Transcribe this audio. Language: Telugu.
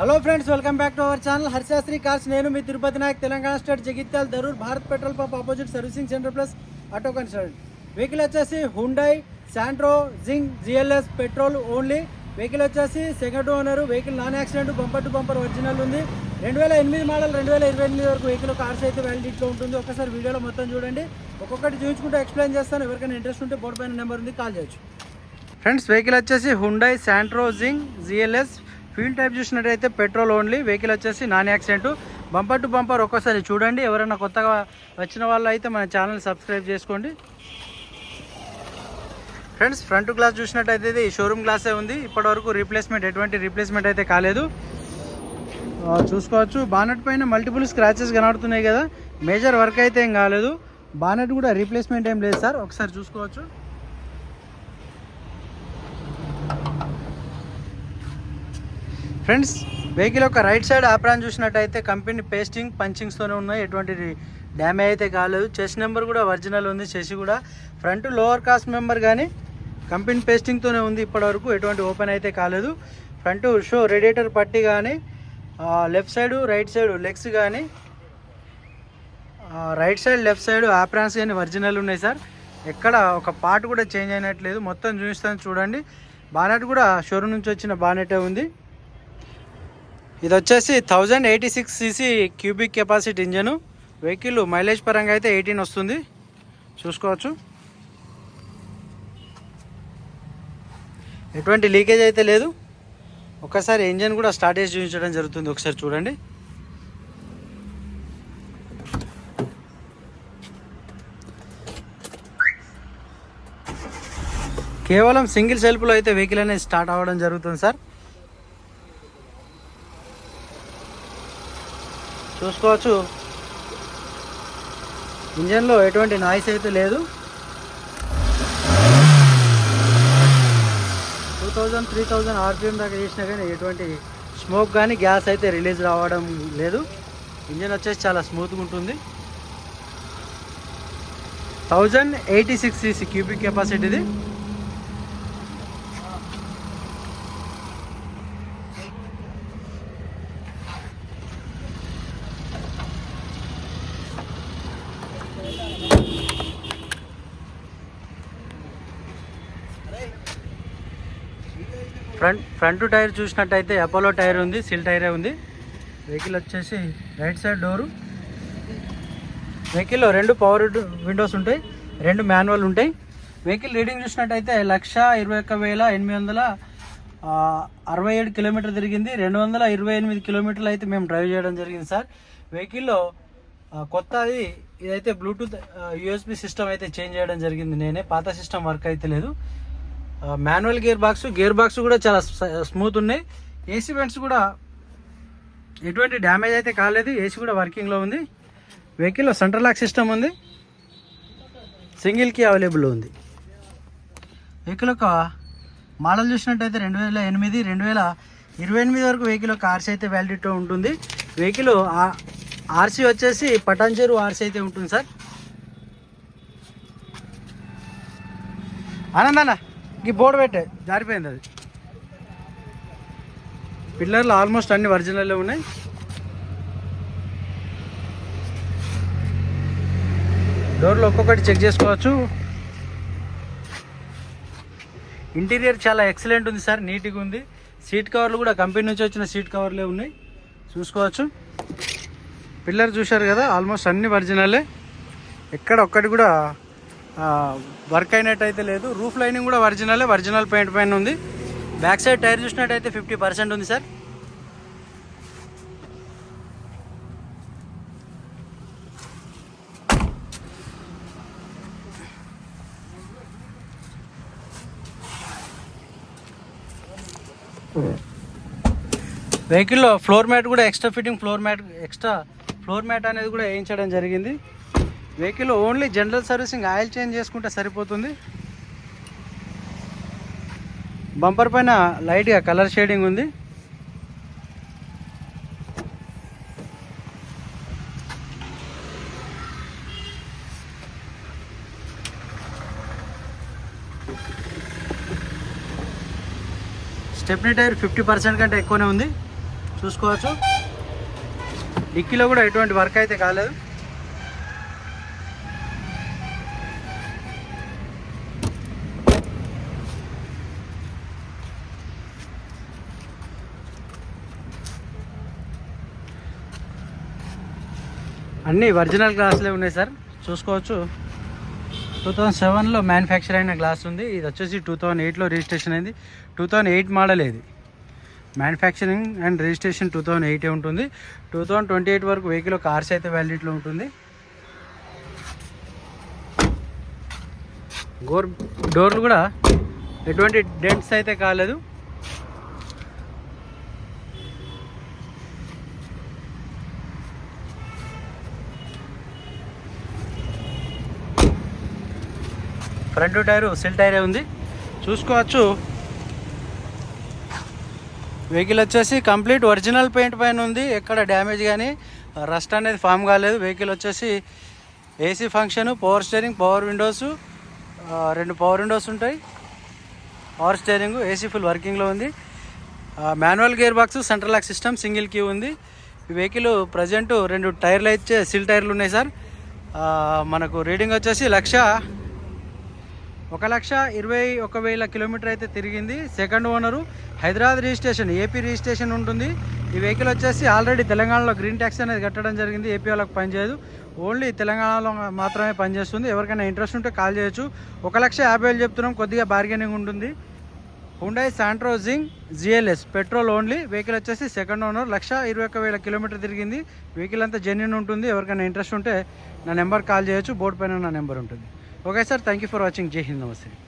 Hello friends welcome back to our channel Harshasri cars నేను మీ Tirupati Nayak Telangana state Jagtial Darur Bharat petrol pump opposite servicing centre plus auto consult vehicle వచ్చేసి Hyundai Santro Zing GLS petrol only vehicle వచ్చేసి second owner vehicle non accident bumper to bumper original ఉంది. రెండు వేల ఎనిమిది మోడల్ రెండు వేల ఇరవై ఎనిమిది వరకు వెహికల్ కార్స్ అయితే వ్యాలిడిటీలో ఉంటుంది. ఒకసారి వీడియోలో మొత్తం చూడండి. ఒక్కొక్కటి చూపించుకుంటూ ఎక్స్ప్లెయిన్ చేస్తాను. ఎవరికైనా ఇంట్రెస్ట్ ఉంటే బోర్డు పైన నెంబర్ ఉంది కాల్ చేయొచ్చు. ఫ్రెండ్స్ వెహికల్ వచ్చేసి Hyundai Santro Zing GLS fuel type చూసినట్టయితే పెట్రోల్ ఓన్లీ వెహికల్ వచ్చేసి non accident bumper to bumper ఒక్కసారి చూడండి. ఎవరైనా కొత్తగా వచ్చిన వాళ్ళు అయితే మన ఛానల్ సబ్స్క్రైబ్ చేసుకోండి. ఫ్రెండ్స్ ఫ్రంట్ గ్లాస్ చూసినట్టయితే ఇది షోరూమ్ గ్లాసే ఉంది. ఇప్పటివరకు రీప్లేస్మెంట్ ఎటువంటి రీప్లేస్మెంట్ అయితే కాలేదు. చూసుకోవచ్చు. బానెట్ పైన మల్టిపుల్ స్క్రాచెస్ కనబడుతున్నాయి కదా. మేజర్ వర్క్ అయితే ఏం కాలేదు. బానెట్ కూడా రీప్లేస్మెంట్ ఏం లేదు సార్ ఒకసారి చూసుకోవచ్చు. ఫ్రెండ్స్ వెహికల్ యొక్క రైట్ సైడ్ ఆప్రాన్ చూసినట్టయితే కంపెనీ పేస్టింగ్ పంచింగ్స్తోనే ఉన్నాయి. ఎటువంటి డ్యామేజ్ అయితే కాలేదు. చెస్ నెంబర్ కూడా ఒరిజినల్ ఉంది. చెస్ కూడా ఫ్రంట్ లోవర్ కాస్ట్ మెంబర్ కానీ కంపెనీ పేస్టింగ్తోనే ఉంది ఇప్పటివరకు. ఎటువంటి ఓపెన్ అయితే కాలేదు. ఫ్రంట్ షో రేడియేటర్ పట్టి కానీ left side right side legs కానీ right side left side aprons కానీ ఒరిజినల్ ఉన్నాయి సార్. ఎక్కడ ఒక పార్ట్ కూడా చేంజ్ అయినట్లేదు. మొత్తం చూపిస్తాను చూడండి. బానెట్ కూడా షోరూమ్ నుంచి వచ్చిన బానెటే ఉంది. ఇది వచ్చేసి thousand eighty six CC cubic capacity engine vehicle mileage పరంగా అయితే ఎయిటీన్ వస్తుంది. చూసుకోవచ్చు. ఎటువంటి లీకేజ్ అయితే లేదు. ఒకసారి ఇంజన్ కూడా స్టార్ట్ చేసి చూపించడం జరుగుతుంది. ఒకసారి చూడండి. కేవలం సింగిల్ సెల్ఫ్లో అయితే వెహికల్ అనేది స్టార్ట్ అవ్వడం జరుగుతుంది సార్ చూసుకోవచ్చు. ఇంజన్లో ఎటువంటి నాయిస్ అయితే లేదు. Two thousand three thousand RPM దాకా చేసినా కానీ ఎటువంటి స్మోక్ కానీ గ్యాస్ అయితే రిలీజ్ రావడం లేదు. ఇంజన్ వచ్చేసి చాలా స్మూత్గా ఉంటుంది. Thousand eighty six CC cubic కెపాసిటీది. Front front tyre చూసినట్టయితే అపోలో టైర్ ఉంది సిల్ టైరే ఉంది. వెహికల్ వచ్చేసి రైట్ సైడ్ డోరు వెహికల్లో రెండు పవర్ విండోస్ ఉంటాయి రెండు మాన్యువల్ ఉంటాయి. వెహికల్ రీడింగ్ చూసినట్టయితే లక్ష ఇరవై ఒక్క వేల ఎనిమిది వందల అరవై ఏడు కిలోమీటర్ తిరిగింది. రెండు వందల ఇరవై ఎనిమిది కిలోమీటర్లు అయితే మేము డ్రైవ్ చేయడం జరిగింది సార్. వెహికల్లో కొత్తది ఇదైతే బ్లూటూత్ యూఎస్బి సిస్టమ్ అయితే చేంజ్ చేయడం జరిగింది నేనే. పాత సిస్టమ్ వర్క్ అయితే లేదు. Manual gear box gear box కూడా చాలా స్మూత్ ఉన్నాయి. ఏసీ వెంట్స్ కూడా ఎటువంటి డ్యామేజ్ అయితే కాలేదు. ఏసీ కూడా వర్కింగ్లో ఉంది. వెహికల్లో సెంట్రల్ లాక్ సిస్టమ్ ఉంది. సింగిల్ కీ అవైలబుల్ ఉంది. వెహికల్ యొక్క మోడల్ చూసినట్టయితే రెండు వేల ఎనిమిది రెండు వేల ఇరవై ఎనిమిది వరకు వెహికల్ యొక్క ఆర్సీ అయితే వ్యాలిడిటీ ఉంటుంది. వెహికల్ ఆర్సీ వచ్చేసి పటాన్చేరు ఆర్సీ అయితే ఉంటుంది సార్. ఆనందన్న ఈ బోర్డు పెట్టే. జారిపోయింది అది. పిల్లర్లు ఆల్మోస్ట్ అన్ని ఒరిజినల్లే ఉన్నాయి. డోర్లు ఒక్కొక్కటి చెక్ చేసుకోవచ్చు. ఇంటీరియర్ చాలా ఎక్సలెంట్ ఉంది సార్ నీట్గా ఉంది. సీట్ కవర్లు కూడా కంపెనీ నుంచి వచ్చిన సీట్ కవర్లే ఉన్నాయి. చూసుకోవచ్చు. పిల్లర్ చూశారు కదా ఆల్మోస్ట్ అన్ని ఒరిజినలే ఎక్కడ ఒక్కటి కూడా వర్క్ అయినట్టయితే లేదు. రూఫ్ లైనింగ్ కూడా ఒరిజినలే ఒరిజినల్ పెయింట్ పైన ఉంది. బ్యాక్ సైడ్ టైర్ చూసినట్టయితే ఫిఫ్టీ పర్సెంట్ ఉంది సార్. వెహికల్లో ఫ్లోర్ మ్యాట్ కూడా extra fitting floor mat extra floor mat అనేది కూడా వేయించడం జరిగింది. Vehicle only general servicing oil change చేసుకుంటే సరిపోతుంది. బంపర్ పైన లైట్గా కలర్ షేడింగ్ ఉంది. స్టెప్నీ టైర్ ఫిఫ్టీ పర్సెంట్ కంటే ఎక్కువనే ఉంది. చూసుకోవచ్చు. డిక్కీలో కూడా ఎటువంటి వర్క్ అయితే కాలేదు. అన్నీ ఒరిజినల్ గ్లాసులే ఉన్నాయి సార్. చూసుకోవచ్చు. టూ థౌజండ్ సెవెన్లో మ్యానుఫ్యాక్చర్ అయిన గ్లాస్ ఉంది. ఇది వచ్చేసి టూ థౌజండ్ ఎయిట్లో రిజిస్ట్రేషన్ అయింది. టూ థౌజండ్ ఎయిట్ మోడల్ ఇది. Manufacturing and registration two thousand ఎయిటే ఉంటుంది. టూ థౌజండ్ ట్వంటీ ఎయిట్ వరకు వెహికల్ కార్స్ అయితే వ్యాలిడిటీలో ఉంటుంది. గోర్ డోర్లు కూడా ఎటువంటి డెంట్స్ అయితే కాలేదు. ఫ్రంట్ టైరు సిల్ టైరే ఉంది. చూసుకోవచ్చు. వెహికల్ వచ్చేసి కంప్లీట్ ఒరిజినల్ పెయింట్ పైన ఉంది. ఎక్కడ డ్యామేజ్ కానీ రస్ట్ అనేది ఫామ్ కాలేదు. వెహికల్ వచ్చేసి AC function power steering power windows రెండు పవర్ విండోస్ ఉంటాయి. పవర్ స్టీరింగ్ ఏసీ ఫుల్ వర్కింగ్లో ఉంది. Manual gear box central lock system single queue ఉంది. ఈ వెహికల్ ప్రజెంట్ రెండు టైర్లు అయితే సిల్ టైర్లు ఉన్నాయి సార్. మనకు రీడింగ్ వచ్చేసి లక్ష ఒక లక్ష ఇరవై ఒక వేల కిలోమీటర్ అయితే తిరిగింది. Second owner Hyderabad registration AP registration ఉంటుంది. ఈ వెహికల్ వచ్చేసి ఆల్రెడీ తెలంగాణలో గ్రీన్ ట్యాక్స్ అనేది కట్టడం జరిగింది. ఏపీ వాళ్ళకి పనిచేయదు. ఓన్లీ తెలంగాణలో మాత్రమే పనిచేస్తుంది. ఎవరికైనా ఇంట్రెస్ట్ ఉంటే కాల్ చేయొచ్చు. ఒక లక్ష యాభై వేలు చెప్తున్నాం. కొద్దిగా బార్గెనింగ్ ఉంటుంది. Hyundai Santro Xing GLS petrol only vehicle వచ్చేసి సెకండ్ ఓనర్ లక్ష ఇరవై ఒక్క వేల కిలోమీటర్ తిరిగింది. వెహికల్ అంతా జెన్యున్ ఉంటుంది. ఎవరికైనా ఇంట్రెస్ట్ ఉంటే నా నెంబర్ కాల్ చేయొచ్చు. బోర్డు పైన నా నెంబర్ ఉంటుంది. Okay, sir. Thank you for watching. Jai Hind. Namaste.